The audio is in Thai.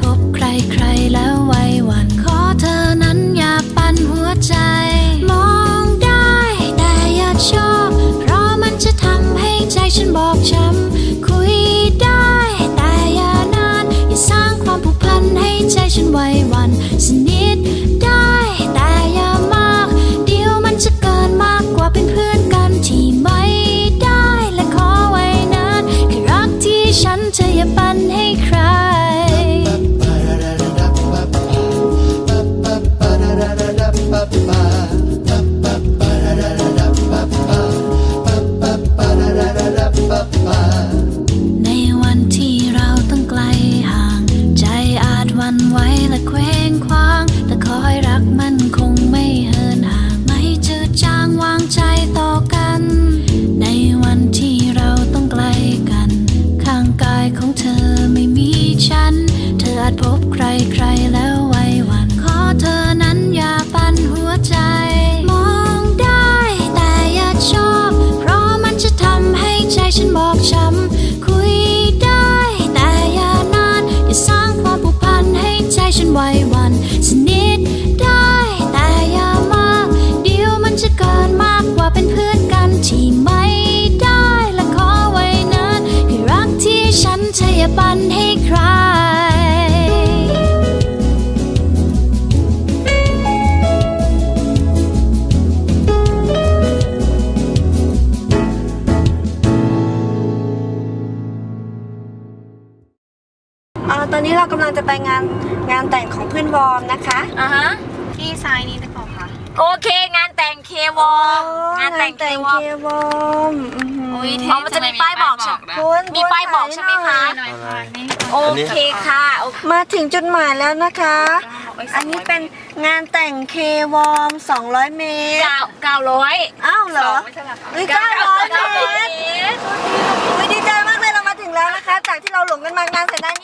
พบใครใครแล้วไว้วันขอเธอนั้นอย่าปั่นหัวใจ มองได้แต่อย่าชอบ เพราะมันจะทำให้ใจฉันบอบช้ำคุยได้แต่อย่านาน อย่าสร้างความผูกพันให้ใจฉันไว้วันสนิ ไหวและเคว้งคว้าง เรากำลังจะไปงานงานแต่งของเพื่อนวอร์มนะคะ อ่าฮะ ที่ซ้ายนี้หรือเปล่าคะ โอเค งานแต่งเควอมงานแต่งเควอมวอร์มอื้อหืออุ้ยอ๋อมันจะมีป้ายบอกใช่ไหมนะคุณมีป้ายบอกใช่ไหมคะ หน่อยค่ะนี่โอเคค่ะโอเคมาถึงจุดหมายแล้วนะคะ อันนี้เป็นงานแต่งเควอร์ม200 เมตร เก้าเก้าร้อยอ้าวเหรอไม่ใช่เหรอคะเฮ้ย900 เมตร อุ๊ยดีใจมากเลยเรามาถึงแล้วนะคะ จากที่เราหลงกันมานานแสนนานเย้